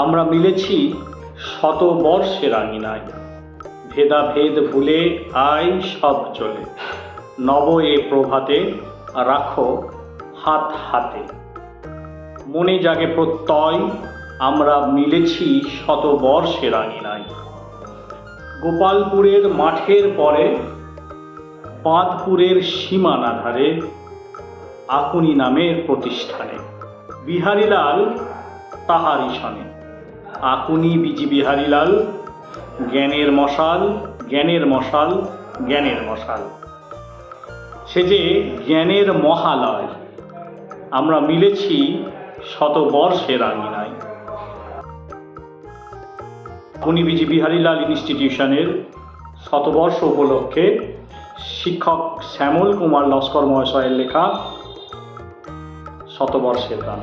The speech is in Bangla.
আমরা মিলেছি শত বর্ষের আঙিনায় ভেদাভেদ ভুলে আই সব চলে। নব এ প্রভাতে রাখো হাত হাতে। মনে জাগে প্রত্যয়, আমরা মিলেছি শত বর্ষের আঙিনায় গোপালপুরের মাঠের পরে পাঁদপুরের সীমানা ধারে, আকুনি নামের প্রতিষ্ঠানে। বিহারীলাল তাহারি সনে। আকুনি বিজি বিহারীলাল জ্ঞানের মশাল জ্ঞানের মশাল জ্ঞানের মশাল। সে যে জ্ঞানের মহালয়, আমরা মিলেছি শতবর্ষের আঙিনায় উনি বিজি বিহারীলাল ইনস্টিটিউশনের শতবর্ষ উপলক্ষে শিক্ষক শ্যামল কুমার লস্কর মহাশয়ের লেখা শতবর্ষের গান।